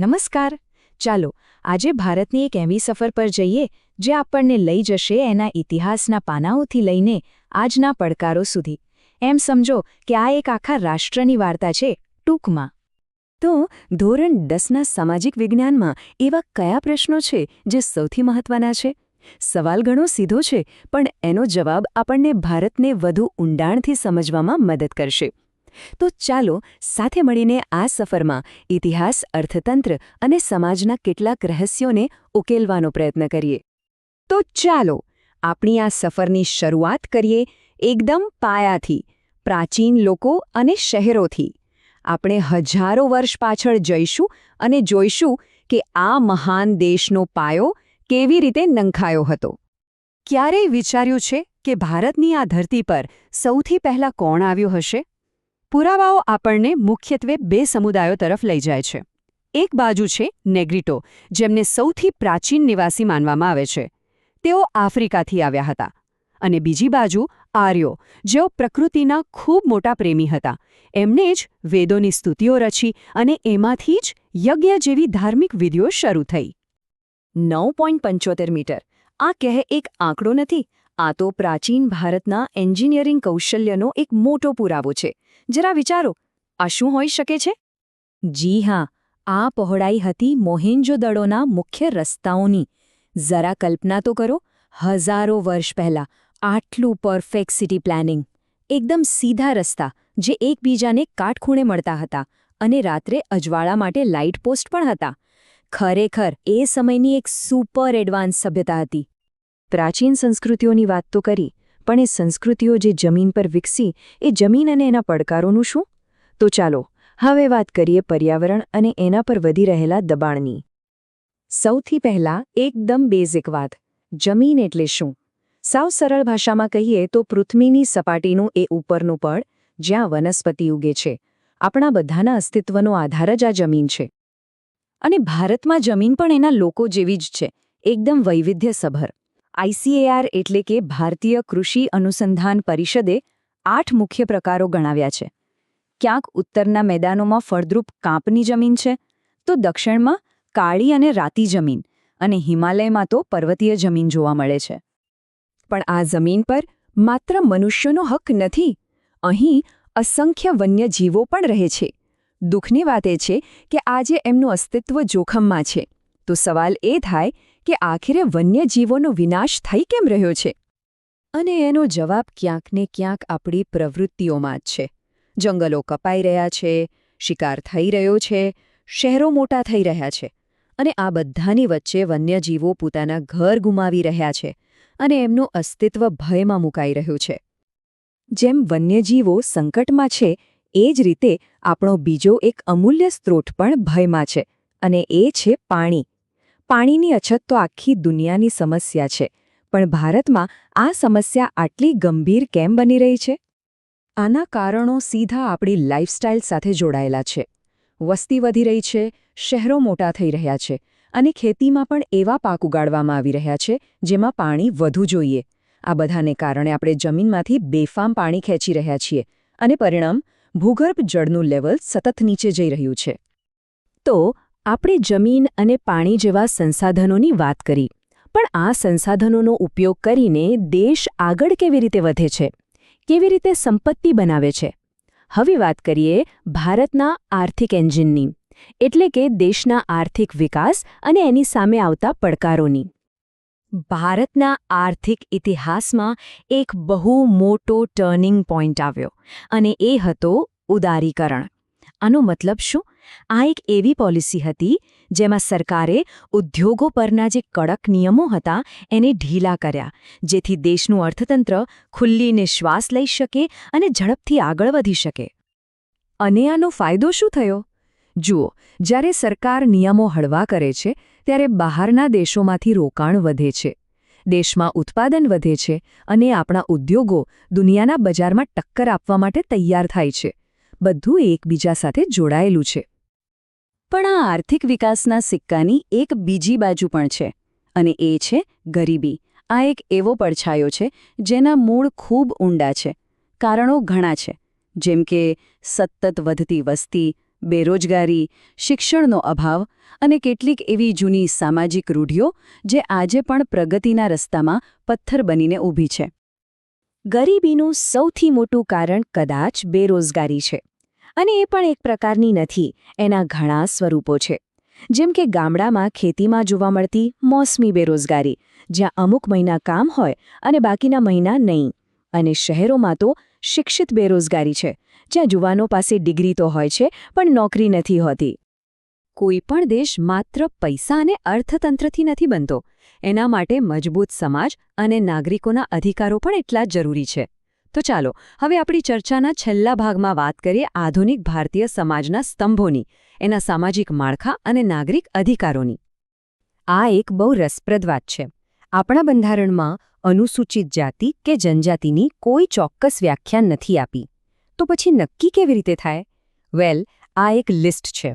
નમસ્કાર. ચાલો, આજે ભારતની એક એવી સફર પર જઈએ, જે આપણને લઈ જશે એના ઇતિહાસના પાનાઓથી લઈને આજના પડકારો સુધી. એમ સમજો કે આ એક આખા રાષ્ટ્રની વાર્તા છે, ટૂંકમાં. તો, ધોરણ દસના સામાજિક વિજ્ઞાનમાં એવા કયા પ્રશ્નો છે, જે સૌથી મહત્વના છે? સવાલ ઘણો સીધો છે, પણ એનો જવાબ આપણને ભારતને વધુ ઊંડાણથી સમજવામાં મદદ કરશે. તો ચાલો સાથે મળીને આ સફરમાં ઇતિહાસ, અર્થતંત્ર અને સમાજના કેટલાક રહસ્યોને ઉકેલવાનો પ્રયત્ન કરીએ. તો ચાલો આપણી આ સફરની શરૂઆત કરીએ એકદમ પાયાથી, પ્રાચીન લોકો અને શહેરોથી. આપણે હજારો વર્ષ પાછળ જઈશું અને જોઈશું કે આ મહાન દેશનો પાયો કેવી રીતે નંખાયો હતો. ક્યારેય વિચાર્યું છે કે ભારતની આ ધરતી પર સૌથી પહેલાં કોણ આવ્યું હશે? પુરાવાઓ આપણને મુખ્યત્વે બે સમુદાયો તરફ લઈ જાય છે. એક બાજુ છે નેગ્રીટો, જેમને સૌથી પ્રાચીન નિવાસી માનવામાં આવે છે. તેઓ આફ્રિકાથી આવ્યા હતા. અને બીજી બાજુ આર્યો, જેઓ પ્રકૃતિના ખૂબ મોટા પ્રેમી હતા. એમને જ વેદોની સ્તુતિઓ રચી અને એમાંથી જ યજ્ઞ જેવી ધાર્મિક વિધિઓ શરૂ થઈ. નવ મીટર. આ કહે એક આંકડો નથી આ તો પ્રાચીન ભારતના એન્જિનિયરિંગ કૌશલ્યનો એક મોટો પુરાવો છે. જરા વિચારો, આ શું હોઈ શકે છે? જી હા, આ પહોળાઈ હતી મોહેન્જોદડોના મુખ્ય રસ્તાઓની. જરા કલ્પના તો કરો, હજારો વર્ષ પહેલાં આટલું પરફેક્ટ સિટી પ્લાનિંગ. એકદમ સીધા રસ્તા, જે એકબીજાને કાટખૂણે મળતા હતા અને રાત્રે અજવાળા માટે લાઇટ પોસ્ટ પણ હતા. ખરેખર, એ સમયની એક સુપર એડવાન્સ સભ્યતા હતી. પ્રાચીન સંસ્કૃતિઓની વાત તો કરી, પણ એ સંસ્કૃતિઓ જે જમીન પર વિકસી, એ જમીન અને એના પડકારોનું શું? તો ચાલો, હવે વાત કરીએ પર્યાવરણ અને એના પર વધી રહેલા દબાણની. સૌથી પહેલાં, એકદમ બેઝિક વાત, જમીન એટલે શું? સાવ સરળ ભાષામાં કહીએ તો પૃથ્વીની સપાટીનું એ ઉપરનું પડ, જ્યાં વનસ્પતિ ઉગે છે. આપણા બધાના અસ્તિત્વનો આધાર જ આ જમીન છે. અને ભારતમાં જમીન પણ એના લોકો જેવી જ છે, એકદમ વૈવિધ્યસભર. આઈસીએઆર એટલે કે ભારતીય કૃષિ અનુસંધાન પરિષદે આઠ મુખ્ય પ્રકારો ગણાવ્યા છે. ક્યાંક ઉત્તરના મેદાનોમાં ફળદ્રુપ કાંપની જમીન છે, તો દક્ષિણમાં કાળી અને રાતી જમીન અને હિમાલયમાં તો પર્વતીય જમીન જોવા મળે છે. પણ આ જમીન પર માત્ર મનુષ્યનો હક નથી, અહીં અસંખ્ય વન્યજીવો પણ રહે છે. દુઃખની વાત એ છે કે આજે એમનું અસ્તિત્વ જોખમમાં છે, તો સવાલ એ થાય કે આખરે વન્યજીવોનો વિનાશ થઈ કેમ રહ્યો છે? અને એનો જવાબ ક્યાંક ને ક્યાંક આપણી પ્રવૃત્તિઓમાં જ છે. જંગલો કપાઈ રહ્યા છે, શિકાર થઈ રહ્યો છે, શહેરો મોટા થઈ રહ્યા છે, અને આ બધાની વચ્ચે વન્યજીવો પોતાના ઘર ગુમાવી રહ્યા છે અને એમનું અસ્તિત્વ ભયમાં મુકાઈ રહ્યું છે. જેમ વન્યજીવો સંકટમાં છે, એ જ રીતે આપણો બીજો એક અમૂલ્ય સ્ત્રોત પણ ભયમાં છે, અને એ છે પાણી. પાણીની અછત તો આખી દુનિયાની સમસ્યા છે, પણ ભારતમાં આ સમસ્યા આટલી ગંભીર કેમ બની રહી છે? આના કારણો સીધા આપણી લાઇફસ્ટાઇલ સાથે જોડાયેલા છે. વસ્તી વધી રહી છે, શહેરો મોટા થઈ રહ્યા છે, અને ખેતીમાં પણ એવા પાક ઉગાડવામાં આવી રહ્યા છે, જેમાં પાણી વધુ જોઈએ. આ બધાને કારણે આપણે જમીનમાંથી બેફામ પાણી ખેંચી રહ્યા છીએ, અને પરિણામ ભૂગર્ભ જળનું લેવલ સતત નીચે જઈ રહ્યું છે. તો આપણે જમીન અને પાણી જેવા સંસાધનોની વાત કરી, પણ આ સંસાધનોનો ઉપયોગ કરીને દેશ આગળ કેવી રીતે વધે છે, કેવી રીતે સંપત્તિ બનાવે છે? હવે વાત કરીએ ભારતના આર્થિક એન્જિનની, એટલે કે દેશના આર્થિક વિકાસ અને એની સામે આવતા પડકારોની. ભારતના આર્થિક ઇતિહાસમાં એક બહુ મોટો ટર્નિંગ પોઈન્ટ આવ્યો, અને એ હતો ઉદારીકરણ. આનો મતલબ શું? આ એક એવી પોલિસી હતી જેમાં સરકારે ઉદ્યોગો પરના જે કડક નિયમો હતા એને ઢીલા કર્યા, જેથી દેશનું અર્થતંત્ર ખુલ્લીને શ્વાસ લઈ શકે અને ઝડપથી આગળ વધી શકે. અને આનો ફાયદો શું થયો? જુઓ, જ્યારે સરકાર નિયમો હળવા કરે છે, ત્યારે બહારના દેશોમાંથી રોકાણ વધે છે, દેશમાં ઉત્પાદન વધે છે અને આપણા ઉદ્યોગો દુનિયાના બજારમાં ટક્કર આપવા માટે તૈયાર થાય છે. બધું એકબીજા સાથે જોડાયેલું છે. પણ આ આર્થિક વિકાસના સિક્કાની એક બીજી બાજુ પણ છે, અને એ છે ગરીબી. આ એક એવો પડછાયો છે, જેના મૂળ ખૂબ ઊંડા છે, કારણો ઘણા છે. જેમ કે સતત વધતી વસ્તી, બેરોજગારી, શિક્ષણનો અભાવ, અને કેટલીક એવી જૂની સામાજિક રૂઢિઓ, જે આજે પણ પ્રગતિના રસ્તામાં પથ્થર બનીને ઊભી છે. ગરીબીનું સૌથી મોટું કારણ કદાચ બેરોજગારી છે. અને એ પણ એક પ્રકારની નથી. એના ઘણા સ્વરૂપો છે. જેમ કે ગામડામાં ખેતીમાં જોવા મળતી મોસમી બેરોજગારી, જ્યાં અમુક મહિના કામ હોય અને બાકીના મહિના નહીં. અને શહેરોમાં તો શિક્ષિત બેરોજગારી છે, જ્યાં યુવાનો પાસે ડિગ્રી તો હોય છે, પણ નોકરી નથી હોતી. કોઈ પણ દેશ માત્ર પૈસા અને અર્થતંત્રથી નથી બનતો. એના માટે મજબૂત સમાજ અને નાગરિકોના અધિકારો પણ એટલા જ જરૂરી છે. તો ચાલો, હવે આપણી ચર્ચાના છેલ્લા ભાગમાં વાત કરીએ આધુનિક ભારતીય સમાજના સ્તંભોની, એના સામાજિક માળખા અને નાગરિક અધિકારોની. આ એક બહુ રસપ્રદ વાત છે. આપણા બંધારણમાં અનુસૂચિત જાતિ કે જનજાતિની કોઈ ચોક્કસ વ્યાખ્યા નથી આપી. તો પછી નક્કી કેવી રીતે થાય? વેલ, આ એક લિસ્ટ છે.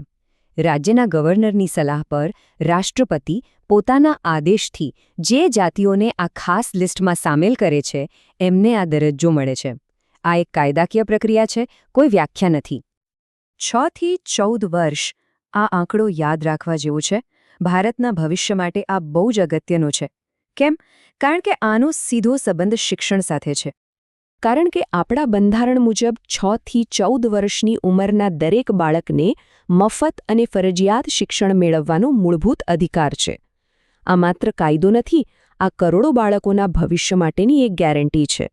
રાજ્યના ગવર્નરની સલાહ પર રાષ્ટ્રપતિ પોતાના આદેશથી જે જાતિઓને આ ખાસ લિસ્ટમાં સામેલ કરે છે, એમને આ દરજ્જો મળે છે. આ એક કાયદાકીય પ્રક્રિયા છે, કોઈ વ્યાખ્યા નથી. છ થી ચૌદ વર્ષ આ આંકડો યાદ રાખવા જેવો છે. ભારતના ભવિષ્ય માટે આ બહુ જ અગત્યનો છે. કેમ? કારણ કે આનો સીધો સંબંધ શિક્ષણ સાથે છે. કારણ કે આપણા બંધારણ મુજબ છ થી ચૌદ વર્ષની ઉંમરના દરેક બાળકને મફત અને ફરજિયાત શિક્ષણ મેળવવાનો મૂળભૂત અધિકાર છે. આ માત્ર કાયદો નથી, આ કરોડો બાળકોના ભવિષ્ય માટેની એક ગેરંટી છે.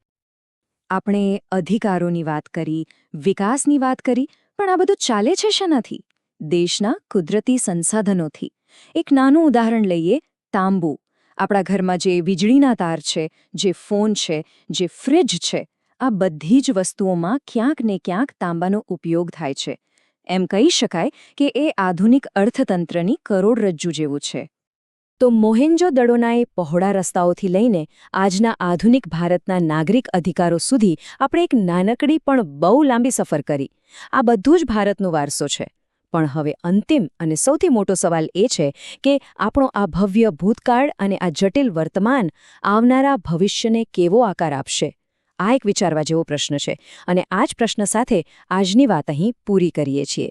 આપણે અધિકારોની વાત કરી, વિકાસની વાત કરી, પણ આ બધું ચાલે છે શેનાથી? દેશના કુદરતી સંસાધનોથી. એક નાનું ઉદાહરણ લઈએ, તાંબુ. આપણા ઘરમાં જે વીજળીના તાર છે, જે ફોન છે, જે ફ્રિજ છે આ બધી જ વસ્તુઓમાં ક્યાંક ને ક્યાંક તાંબાનો ઉપયોગ થાય છે. એમ કહી શકાય કે એ આધુનિક અર્થતંત્રની કરોડરજ્જુ જેવું છે. તો મોહેન્જો દડોનાએ પહોળા રસ્તાઓથી લઈને આજના આધુનિક ભારતના નાગરિક અધિકારો સુધી આપણે એક નાનકડી પણ બહુ લાંબી સફર કરી. આ બધું જ ભારતનો વારસો છે. પણ હવે અંતિમ અને સૌથી મોટો સવાલ એ છે કે આપણો આ ભવ્ય ભૂતકાળ અને આ જટિલ વર્તમાન આવનારા ભવિષ્યને કેવો આકાર આપશે? આ એક વિચારવા જેવો પ્રશ્ન છે. અને આ જ પ્રશ્ન સાથે આજની વાત અહીં પૂરી કરીએ છીએ.